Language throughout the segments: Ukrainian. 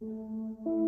Música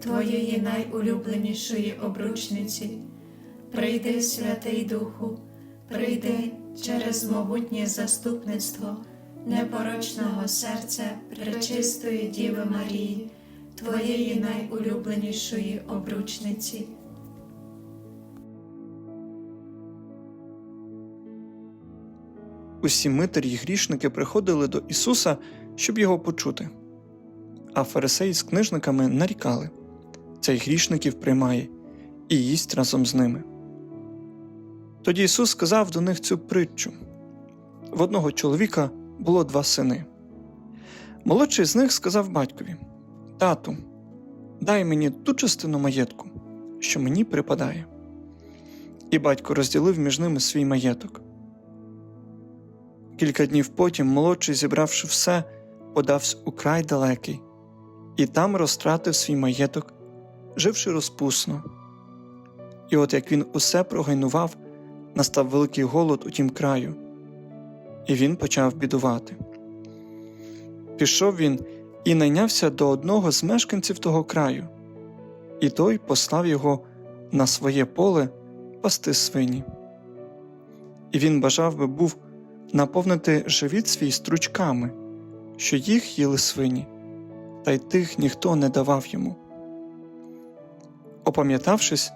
Твоєї найулюбленішої обручниці. Прийди, Святий Духу, прийди через могутнє заступництво непорочного серця пречистої Діви Марії, Твоєї найулюбленішої обручниці. Усі митарі й грішники приходили до Ісуса, щоб його почути. А фарисеї з книжниками нарікали цей грішників приймає і їсть разом з ними. Тоді Ісус сказав до них цю притчу в одного чоловіка було два сини. Молодший з них сказав батькові Тату, дай мені ту частину маєтку, що мені припадає. І батько розділив між ними свій маєток. Кілька днів потім молодший, зібравши все, подався у край далекий, і там розтратив свій маєток, живши розпусно. І от як він усе прогайнував, настав великий голод у тім краю, і він почав бідувати. Пішов він і найнявся до одного з мешканців того краю, і той послав його на своє поле пасти свині. І він бажав би був наповнити живіт свій стручками, що їх їли свині, та й тих ніхто не давав йому. Опам'ятавшись,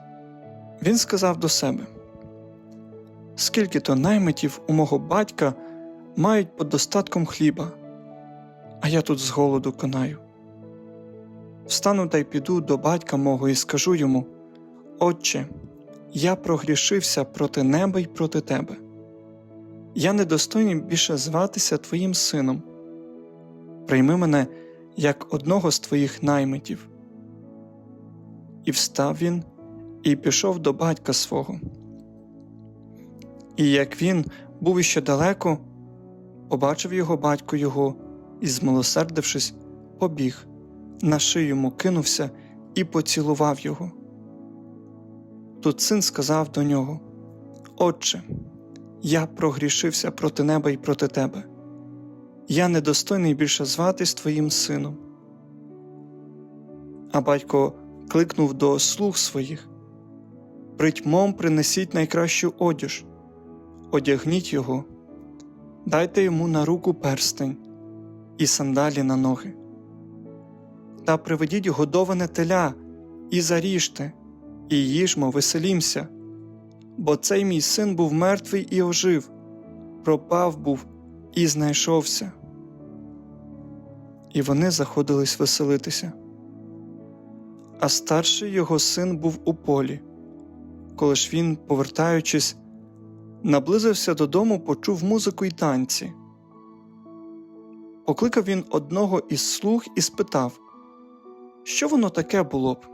він сказав до себе Скільки то наймитів у мого батька мають под достатком хліба, а я тут з голоду конаю. Встану та й піду до батька мого і скажу йому Отче, я прогрішився проти неба й проти тебе. Я недостойний більше зватися твоїм сином. Прийми мене як одного з твоїх наймитів. І встав він і пішов до батька свого. І як він був іще далеко, побачив його батько його і, змилосердившись, побіг, на шию йому кинувся і поцілував його. Тут син сказав до нього Отче, я прогрішився проти неба і проти тебе. Я недостойний більше зватись твоїм сином. А батько кликнув до слуг своїх Притьмом принесіть найкращу одіж, одягніть його, дайте йому на руку перстень і сандалі на ноги. Та приведіть годоване теля і заріжте, і їжмо, веселімся бо цей мій син був мертвий і ожив, пропав був і знайшовся. І вони заходились веселитися. А старший його син був у полі. Коли ж він, повертаючись, наблизився додому, почув музику й танці. Покликав він одного із слуг і спитав, що воно таке було б.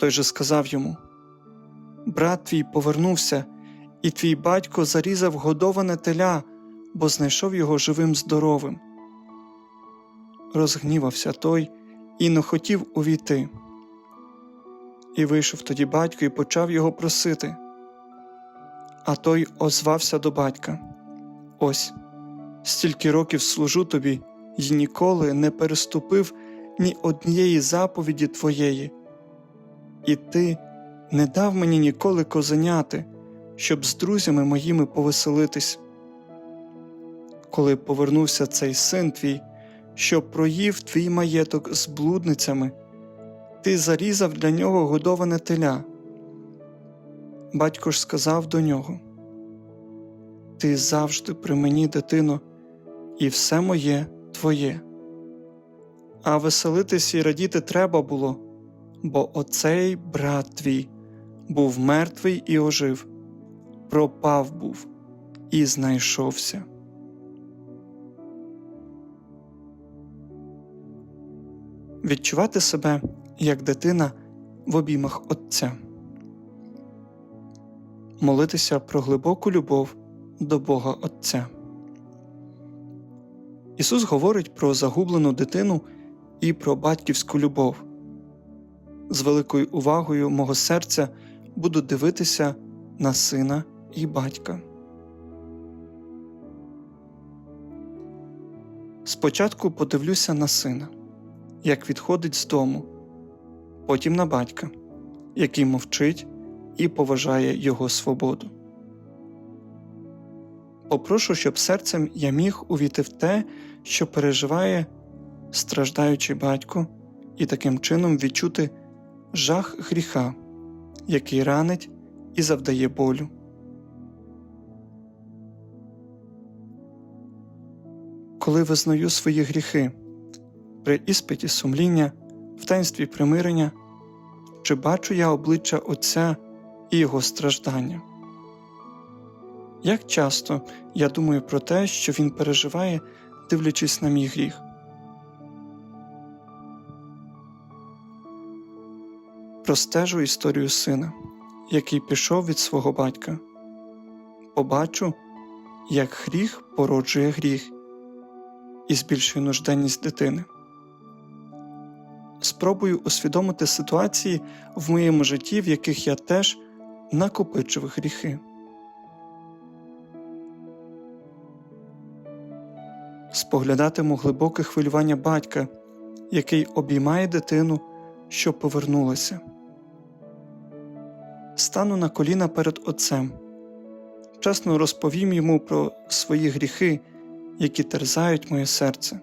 Той же сказав йому брат твій повернувся, і твій батько зарізав годоване теля, бо знайшов його живим здоровим. Розгнівався той і не хотів увійти. І вийшов тоді батько і почав його просити. А той озвався до батька Ось, стільки років служу тобі і ніколи не переступив ні однієї заповіді твоєї, і ти не дав мені ніколи козеняти, щоб з друзями моїми повеселитись. Коли повернувся цей син твій, що проїв твій маєток з блудницями, ти зарізав для нього годоване теля. Батько ж сказав до нього Ти завжди при мені, дитино, і все моє твоє. А веселитись і радіти треба було, бо оцей брат твій був мертвий і ожив, пропав був і знайшовся. Відчувати себе як дитина в обіймах Отця, молитися про глибоку любов до Бога Отця. Ісус говорить про загублену дитину і про батьківську любов. З великою увагою мого серця буду дивитися на сина і батька. Спочатку подивлюся на сина, як відходить з дому, потім на батька, який мовчить і поважає його свободу. Попрошу, щоб серцем я міг увійти в те, що переживає страждаючий батько, і таким чином відчути жах гріха, який ранить і завдає болю. Коли визнаю свої гріхи при іспиті сумління, в таїнстві примирення, чи бачу я обличчя Отця і Його страждання? Як часто я думаю про те, що він переживає, дивлячись на мій гріх? Простежу історію сина, який пішов від свого батька. Побачу, як гріх породжує гріх і збільшує нужденність дитини. Спробую усвідомити ситуації в моєму житті, в яких я теж накопичив гріхи. Споглядатиму глибоке хвилювання батька, який обіймає дитину, що повернулася. Стану на коліна перед Отцем, чесно розповім йому про свої гріхи, які терзають моє серце.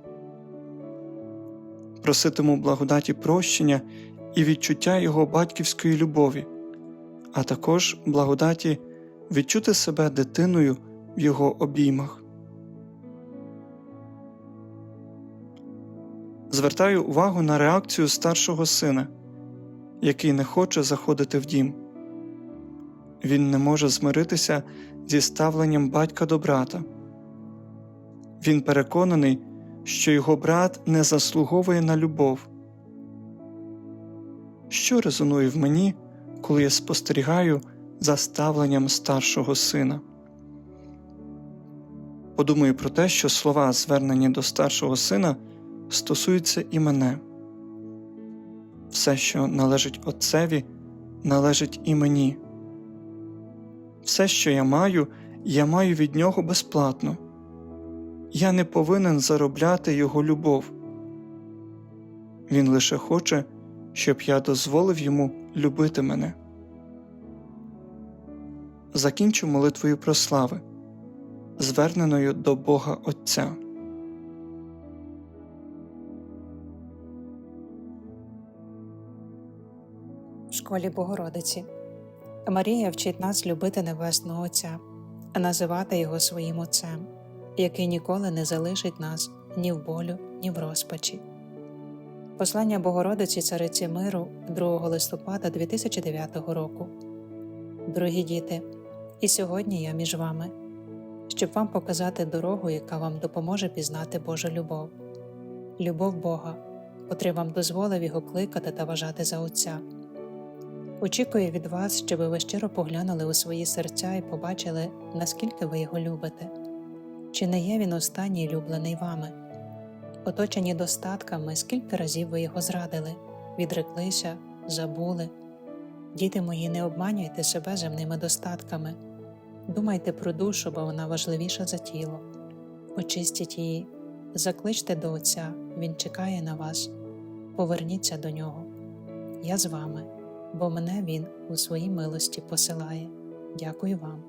Проситиму благодаті прощення і відчуття його батьківської любові, а також благодаті відчути себе дитиною в його обіймах. Звертаю увагу на реакцію старшого сина, який не хоче заходити в дім. Він не може змиритися зі ставленням батька до брата. Він переконаний, що його брат не заслуговує на любов. Що резонує в мені, коли я спостерігаю за ставленням старшого сина? Подумаю про те, що слова, звернені до старшого сина, стосуються і мене. Все, що належить Отцеві, належить і мені. Все, що я маю, я маю від нього безплатно. Я не повинен заробляти його любов. Він лише хоче, щоб я дозволив йому любити мене. Закінчу молитвою про слави, зверненою до Бога Отця. в школі Богородиці. Марія вчить нас любити Небесного Отця, називати Його своїм Отцем, який ніколи не залишить нас ні в болю, ні в розпачі. Послання Богородиці Цариці Миру 2 листопада 2009 року. Дорогі діти, і сьогодні я між вами, щоб вам показати дорогу, яка вам допоможе пізнати Божу любов, любов Бога, котрий вам дозволив його кликати та вважати за Отця. Очікую від вас, щоб ви щиро поглянули у свої серця і побачили, наскільки ви його любите, чи не є він останній люблений вами. Оточені достатками, скільки разів ви його зрадили, відреклися, забули. Діти мої, не обманюйте себе земними достатками. Думайте про душу, бо вона важливіша за тіло. Очистіть її, закличте до Отця, Він чекає на вас. Поверніться до нього. Я з вами, бо мене Він у своїй милості посилає. Дякую вам.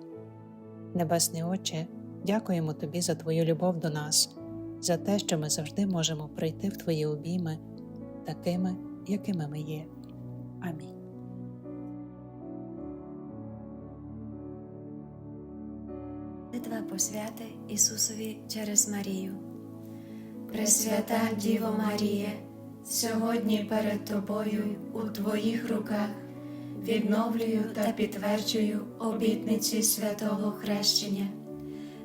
Небесний Отче, дякуємо Тобі за Твою любов до нас, за те, що ми завжди можемо прийти в Твої обійми, такими, якими ми є. Амінь. Молитва посвяти Ісусові через Марію. Пресвята Діво Маріє, сьогодні перед Тобою у Твоїх руках відновлюю та підтверджую обітниці святого хрещення.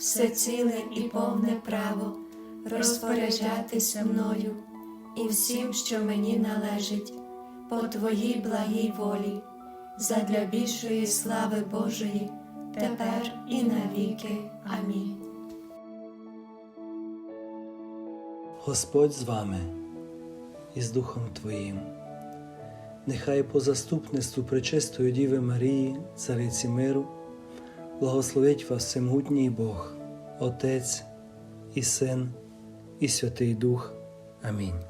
все ціле і повне право розпоряджатися мною і всім, що мені належить, по твоїй благій волі, задля більшої слави Божої, тепер і навіки. Амінь. Господь з вами і з Духом Твоїм. Нехай по заступництву Пречистої Діви Марії, Цариці миру, благословить вас всемогутній Бог, Отець і Син, і Святий Дух. Амінь.